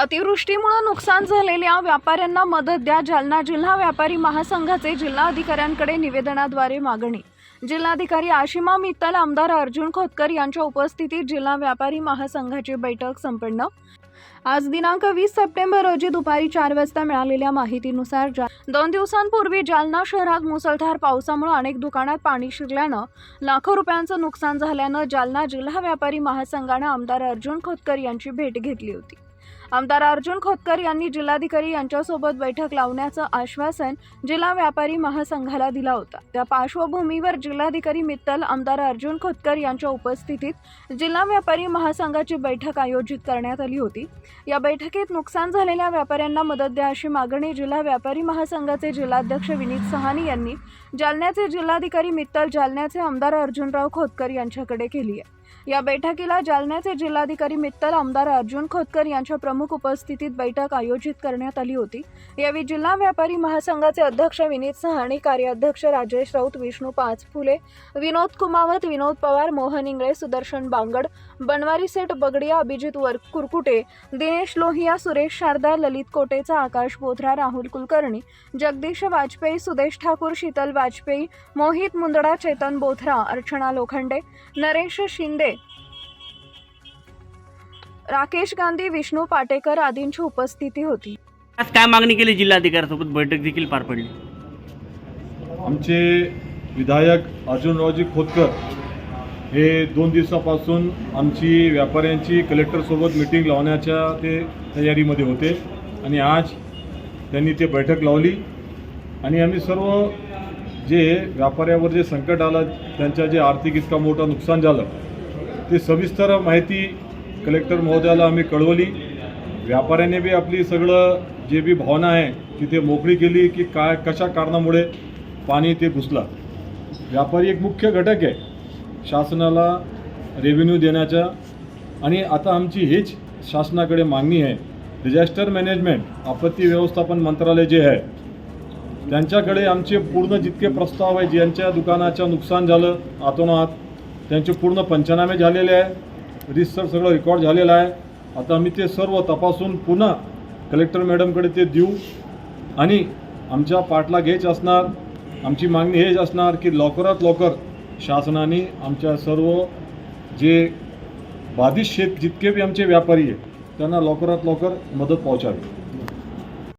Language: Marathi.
अतिवृष्टीमुळे नुकसान झालेल्या व्यापाऱ्यांना मदत द्या. जालना जिल्हा व्यापारी महासंघाचे जिल्हा अधिकाऱ्यांकडे निवेदनाद्वारे मागणी. जिल्हाधिकारी आशिमा मित्तल आमदार अर्जुन खोतकर यांच्या उपस्थितीत जिल्हा व्यापारी महासंघाची बैठक संपन्न. आज दिनांक वीस सप्टेंबर रोजी दुपारी चार वाजता मिळालेल्या माहितीनुसार जा दोन दिवसांपूर्वी जालना शहरात मुसळधार पावसामुळे अनेक दुकानात पाणी शिरल्यानं लाखो रुपयांचं नुकसान झाल्यानं जालना जिल्हा व्यापारी महासंघानं आमदार अर्जुन खोतकर यांची भेट घेतली होती. आमदार अर्जुन खोतकर यांनी जिल्हाधिकारी यांच्यासोबत बैठक लावण्याचं आश्वासन जिल्हा व्यापारी महासंघाला दिला होता. त्या पार्श्वभूमीवर जिल्हाधिकारी मित्तल आमदार अर्जुन खोतकर यांच्या उपस्थितीत जिल्हा व्यापारी महासंघाची बैठक आयोजित करण्यात आली होती. या बैठकीत नुकसान झालेल्या व्यापाऱ्यांना मदत द्या अशी मागणी जिल्हा व्यापारी महासंघाचे जिल्हाध्यक्ष विनीत सहानी यांनी जालन्याचे जिल्हाधिकारी मित्तल जालन्याचे आमदार अर्जुनराव खोतकर यांच्याकडे केली आहे. या बैठकीला जालन्याचे जिल्हाधिकारी मित्तल आमदार अर्जुन खोतकर यांच्या प्रमुख उपस्थितीत बैठक आयोजित करण्यात आली होती. यावेळी जिल्हा व्यापारी महासंघाचे अध्यक्ष विनीत सहाणी कार्याध्यक्ष राजेश राऊत विष्णू पाचफुले विनोद कुमावत विनोद पवार मोहन इंगळे सुदर्शन बांगड बनवारी सेठ बगडिया अभिजित वर कुरकुटे दिनेश लोहिया सुरेश शारदा ललित कोटेचा आकाश बोथरा राहुल कुलकर्णी जगदीश वाजपेयी सुदेश ठाकूर शीतल वाजपेयी मोहित मुंदडा चेतन बोथरा अर्चना लोखंडे नरेश शिंदे राकेश गांधी विष्णू पाटेकर आदींची उपस्थिती होती. आज काय मागणी केली जिल्हाधिकाऱ्यासोबत? बैठक देखील पार पडली. आमचे विधायक अर्जुनरावजी खोतकर हे दोन दिवसापासून आमची व्यापाऱ्यांची कलेक्टरसोबत मिटिंग लावण्याच्या ते तयारीमध्ये होते आणि आज त्यांनी ते बैठक लावली. आणि आम्ही सर्व जे व्यापाऱ्यावर जे संकट आलं त्यांच्या जे आर्थिक इतका मोठं नुकसान झालं ते सविस्तर माहिती कलेक्टर महोदयाला आम्ही कळवली. व्यापाऱ्याने बी आपली सगळं जे बी भावना आहे तिथे मोकळी केली की काय कशा कारणामुळे पाणी ते घुसलं. व्यापारी एक मुख्य घटक आहे. शासनाला रेव्हेन्यू देण्याचा आणि आता आमची हीच शासनाकडे मागणी आहे. डिझास्टर मॅनेजमेंट आपत्ती व्यवस्थापन मंत्रालय जे आहे त्यांच्याकडे आमचे पूर्ण जितके प्रस्ताव आहे ज्यांच्या दुकानाचं नुकसान झालं आतोनात त्यांचे पूर्ण पंचनामे झालेले आहे. रिसर सगळं रेकॉर्ड झालेलं आहे. आता आम्ही ते सर्व तपासून पुन्हा कलेक्टर मॅडमकडे ते देऊ. आणि आमच्या पाठला हेच असणार आमची मागणी हेच असणार की लवकरात लवकर शासनाने आमच्या सर्व जे बाधित शेत जितके बी आमचे व्यापारी आहेत त्यांना लवकरात लवकर मदत पोहोचावी.